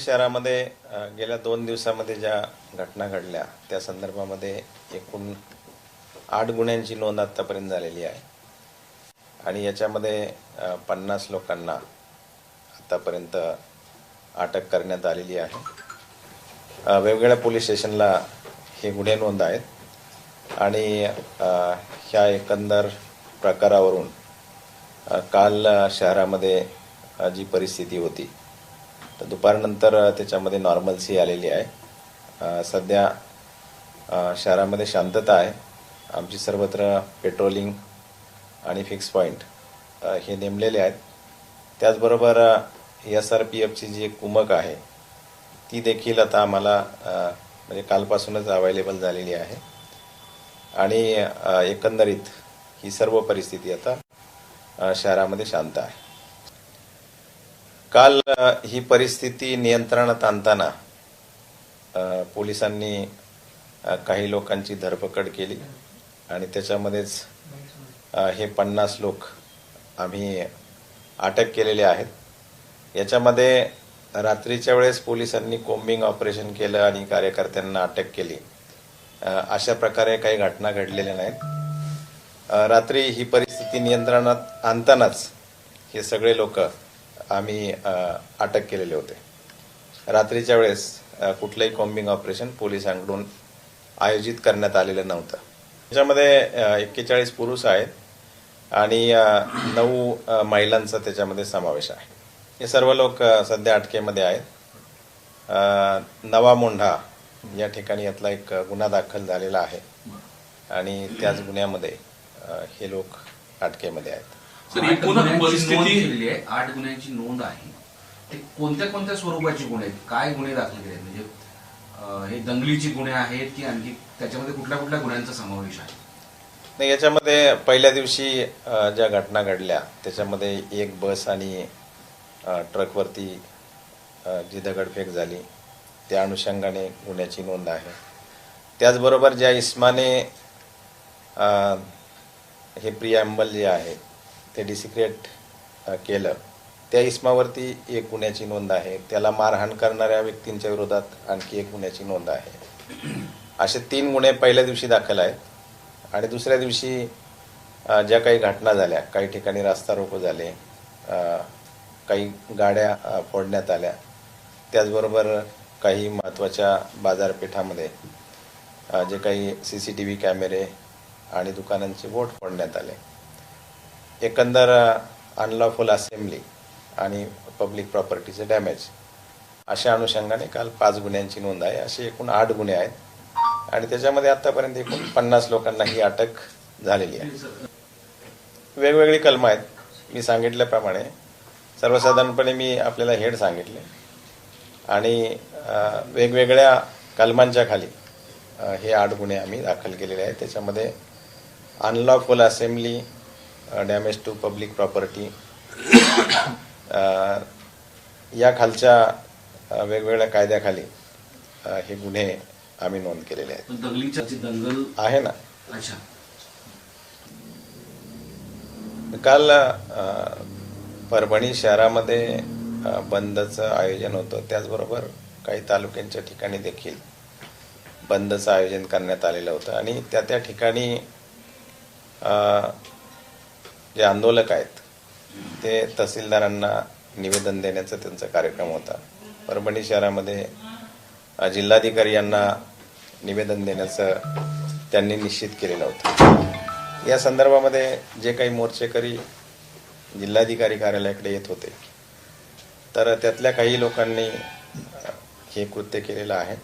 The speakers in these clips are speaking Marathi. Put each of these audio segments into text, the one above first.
शहरामध्ये गेल्या दोन दिवसामध्ये ज्या घटना घडल्या त्या संदर्भामध्ये एकूण आठ गुन्ह्यांची नोंद आत्तापर्यंत झालेली आहे. आणि याच्यामध्ये पन्नास लोकांना आत्तापर्यंत अटक करण्यात आलेली आहे. वेगवेगळ्या पोलीस स्टेशनला हे गुन्हे नोंद आहेत. आणि ह्या एकंदर प्रकारावरून काल शहरामध्ये जी परिस्थिती होती तर दुपारनंतर त्याच्यामध्ये नॉर्मलसी आलेली आहे. सध्या शहरामध्ये शांतता आहे. आमची सर्वत्र पेट्रोलिंग आणि फिक्स पॉईंट हे नेमलेले आहेत. त्याचबरोबर एस आर पी एफची जी एक कुमक आहे ती देखील आता आम्हाला म्हणजे कालपासूनच अवेलेबल झालेली आहे. आणि एकंदरीत ही सर्व परिस्थिती आता शहरामध्ये शांत आहे. काल ही परिस्थिती नियंत्रणात आणताना पोलिसांनी काही लोकांची धरपकड केली आणि त्याच्यामध्येच हे पन्नास लोक आम्ही अटक केलेले आहेत. याच्यामध्ये रात्रीच्या वेळेस पोलिसांनी कोम्बिंग ऑपरेशन केलं आणि कार्यकर्त्यांना अटक केली. अशा प्रकारे काही घटना घडलेल्या नाहीत. रात्री ही परिस्थिती नियंत्रणात आणतानाच हे सगळे लोक आम्ही अटक केलेले होते. रात्रीच्या वेळेस कुठलंही कॉम्बिंग ऑपरेशन पोलिसांकडून आयोजित करण्यात आलेलं नव्हतं. त्याच्यामध्ये एक्केचाळीस पुरुष आहेत आणि नऊ महिलांचा त्याच्यामध्ये समावेश आहे. हे सर्व लोक सध्या अटकेमध्ये आहेत. नवा मोंढा या ठिकाणी यातला एक गुन्हा दाखल झालेला आहे. आणि त्याच गुन्ह्यामध्ये हे लोक अटकेमध्ये आहेत. सर आठ एकूण गुन्ह्यांची नोंद परिस्थिती केलेली आहे. आठ गुन्ह्यांची नोंद आहे. ते कोणत्या कोणत्या स्वरूपाचे गुन्हे आहेत? काय गुन्हे दाखल केले आहेत? म्हणजे अं, हे दंगलीचे गुन्हे आहेत की आणखी त्याच्यामध्ये कुठल्या कुठल्या गुन्ह्यांचा समावेश आहे? नाही याच्यामध्ये पहिल्या दिवशी अ, ज्या घटना घडल्या त्याच्यामध्ये एक बस आणि अ, ट्रकवरती अ, जी दगडफेक झाली त्या अनुषंगाने गुन्ह्याची नोंद आहे. त्याचबरोबर ज्या इस्माने अ, हे प्रियांबल जे आहे ते डिसिक्रेट केलं. त्या इस्मावरती एक गुन्ह्याची नोंद आहे. त्याला मारहाण करणाऱ्या व्यक्तींच्या विरोधात आणखी एक गुन्ह्याची नोंद आहे. असे तीन गुन्हे पहिल्या दिवशी दाखल आहेत आणि दुसऱ्या दिवशी ज्या काही घटना झाल्या काही ठिकाणी रास्ता रोको झाले काही गाड्या फोडण्यात आल्या त्याचबरोबर काही महत्त्वाच्या बाजारपेठामध्ये जे काही सी सी टी व्ही कॅमेरे आणि दुकानांचे बोट फोडण्यात आले. एकंदर अनलॉफुल असेंब्ली आणि पब्लिक प्रॉपर्टीचे डॅमेज अशा अनुषंगाने काल पाच गुन्ह्यांची नोंद आहे. असे एकूण आठ गुन्हे आहेत. आणि त्याच्यामध्ये आतापर्यंत एकूण पन्नास लोकांना ही अटक झालेली आहे. वेगवेगळी कलमं आहेत. मी सांगितल्याप्रमाणे सर्वसाधारणपणे मी आपल्याला हेड सांगितले. आणि वेगवेगळ्या कलमांच्या खाली हे आठ गुन्हे आम्ही दाखल केलेले आहेत. त्याच्यामध्ये unlawful assembly damage to public property या खालच्या वेगवेगळ्या कायद्याखाली हे गुन्हे आम्ही नोंद केलेले आहेत. दंगल आहे ना? अच्छा. काल परभणी शहरामध्ये बंदचं आयोजन होतं. त्याचबरोबर काही तालुक्यांच्या ठिकाणी देखील बंदचं आयोजन करण्यात आलेलं होतं. आणि त्या त्या ठिकाणी जे आंदोलक आहेत ते तहसीलदारांना निवेदन देण्याचा त्यांचा कार्यक्रम होता. परभणी शहरामध्ये जिल्हाधिकारी यांना निवेदन देण्याचं त्यांनी निश्चित केलेलं होतं. या संदर्भामध्ये जे काही मोर्चेकरी जिल्हाधिकारी कार्यालयाकडे येत होते तर त्यातल्या काही लोकांनी हे कृत्य केलेलं आहे.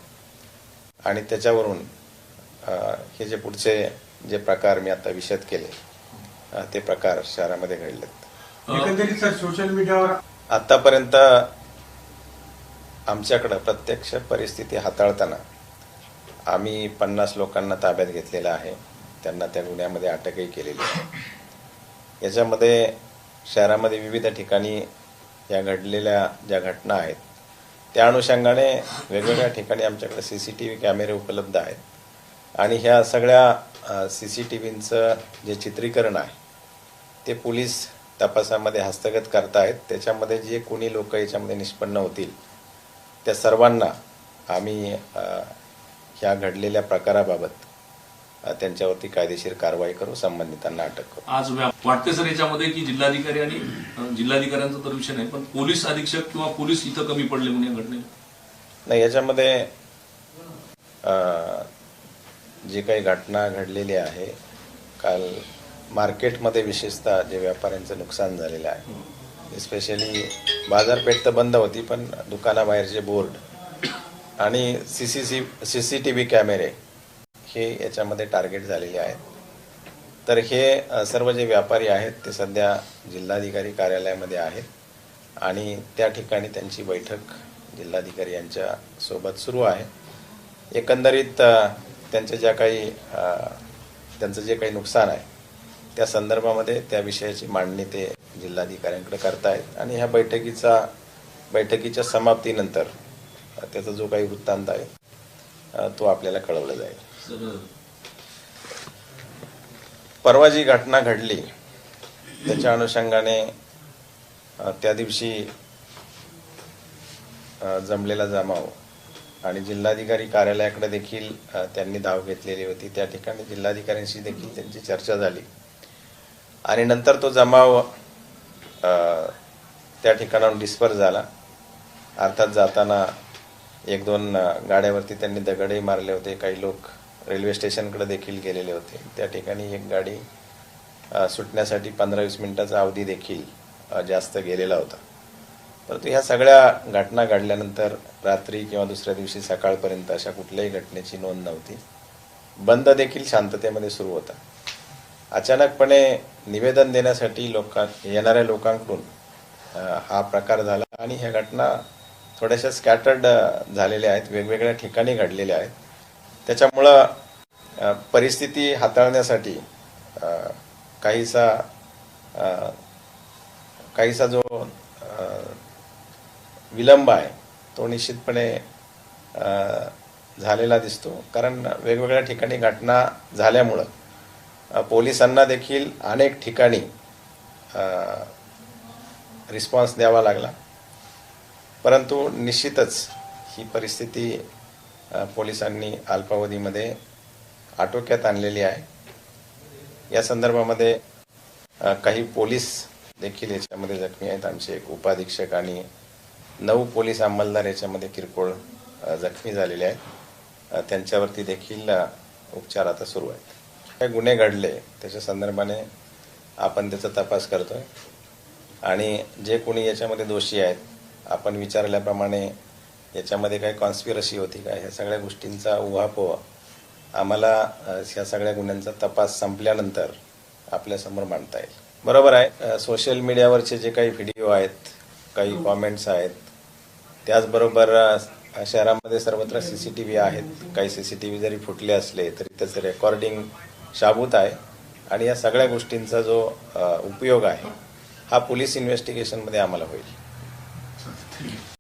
आणि त्याच्यावरून हे जे पुढचे जे प्रकार मी आता विषद केले ते प्रकार शहरामध्ये घडलेत. एकंदरीत सर सोशल मीडियावर आतापर्यंत आमच्याकडं प्रत्यक्ष परिस्थिती हाताळताना आम्ही पन्नास लोकांना ताब्यात घेतलेलं आहे. त्यांना त्या गुन्ह्यामध्ये अटकही केलेली आहे. याच्यामध्ये शहरामध्ये विविध ठिकाणी या घडलेल्या ज्या घटना आहेत त्या अनुषंगाने वेगवेगळ्या ठिकाणी आमच्याकडे सी सी टी व्ही कॅमेरे उपलब्ध आहेत. आणि ह्या सगळ्या सी सी टी व्हींचं जे चित्रीकरण आहे ते पोलीस तपासामध्ये हस्तगत करतायत. त्याच्यामध्ये जे कोणी लोक याच्यामध्ये निष्पन्न होतील त्या सर्वांना आम्ही ह्या घडलेल्या प्रकाराबाबत त्यांच्यावरती कायदेशीर कारवाई करू संबंधितांना अटक करू. आज वाटते सर याच्यामध्ये की जिल्हाधिकारी आणि जिल्हाधिकाऱ्यांचा तर विषय नाही पण पोलीस अधीक्षक किंवा पोलीस इथं कमी पडले म्हणून या घटनेत? नाही याच्यामध्ये जी काही घटना घडलेली आहे काल मार्केटमध्ये विशेषतः जे व्यापाऱ्यांचं नुकसान झालेलं आहे. स्पेशली बाजारपेठ तर बंद होती पण दुकानाबाहेरचे बोर्ड आणि C C C C C T V कॅमेरे हे याच्यामध्ये टार्गेट झालेले आहेत. तर हे सर्व जे व्यापारी आहेत ते सध्या जिल्हाधिकारी कार्यालयामध्ये आहेत आणि त्या ठिकाणी त्यांची बैठक जिल्हाधिकारी यांच्या सोबत सुरू आहे. एकंदरीत त्यांच्या ज्या काही त्यांचं जे काही नुकसान आहे त्या संदर्भामध्ये त्या विषयाची मांडणी ते जिल्हाधिकाऱ्यांकडे करतायत. आणि ह्या बैठकीचा बैठकीच्या समाप्तीनंतर त्याचा जो काही वृत्तांत आहे तो आपल्याला कळवला जाईल. परवा जी घटना घडली त्याच्या अनुषंगाने त्या दिवशी जमलेला जमाव आणि जिल्हाधिकारी कार्यालयाकडे देखील त्यांनी धाव घेतलेली होती. त्या ठिकाणी जिल्हाधिकाऱ्यांशी देखील त्यांची चर्चा झाली. आणि नंतर तो जमाव त्या ठिकाणाहून डिस्पर झाला. अर्थात जाताना एक दोन गाड्यावरती त्यांनी दगडही मारले होते. काही लोक रेल्वे स्टेशनकडे देखील गेलेले होते. त्या ठिकाणी एक गाडी सुटण्यासाठी पंधरा वीस मिनिटाचा अवधी देखील जास्त गेलेला होता. परंतु ह्या सगळ्या घटना घडल्यानंतर रात्री किंवा दुसऱ्या दिवशी सकाळपर्यंत अशा कुठल्याही घटनेची नोंद नव्हती. बंद देखील शांततेमध्ये सुरू होता. अचानकपणे निवेदन देण्यासाठी लोकां येणाऱ्या लोकांकडून हा प्रकार झाला आणि ह्या घटना थोड्याशा स्कॅटर्ड झालेल्या आहेत. वेगवेगळ्या ठिकाणी घडलेल्या आहेत. त्याच्यामुळं परिस्थिती हाताळण्यासाठी काहीसा काहीसा जो विलंब आहे तो निश्चितपणे झालेला दिसतो. कारण वेगवेगळ्या ठिकाणी घटना झाल्यामुळं पोलिसांना देखील अनेक ठिकाणी रिस्पॉन्स द्यावा लागला. परंतु निश्चितच ही परिस्थिती पोलिसांनी अल्पावधीमध्ये आटोक्यात आणलेली आहे. या संदर्भामध्ये काही पोलीस देखील याच्यामध्ये जखमी आहेत. आमचे एक उपाधीक्षक आणि नऊ पोलीस अंमलदार याच्यामध्ये किरकोळ जखमी झालेले आहेत. त्यांच्यावरती देखील उपचार आता सुरू आहेत. काय गुन्हे घडले त्याच्या संदर्भाने आपण त्याचा तपास करतोय. आणि जे कोणी याच्यामध्ये दोषी आहेत आपण विचारल्याप्रमाणे याच्यामध्ये काही कॉन्स्पिरसी होती का ह्या सगळ्या गोष्टींचा उहापोह आम्हाला ह्या सगळ्या गुन्ह्यांचा तपास संपल्यानंतर आपल्यासमोर मांडता येईल. बरोबर आहे सोशल मीडियावरचे जे काही व्हिडिओ आहेत काही कॉमेंट्स आहेत त्याचबरोबर शहरामध्ये सर्वत्र सी सी टी व्ही आहेत. काही सी सी टी व्ही जरी फुटले असले तरी त्याचं रेकॉर्डिंग शाबूत आहे आणि या सगळ्या गोष्टींचा जो उपयोग आहे हा पोलीस इन्व्हेस्टिगेशनमध्ये आम्हाला होईल.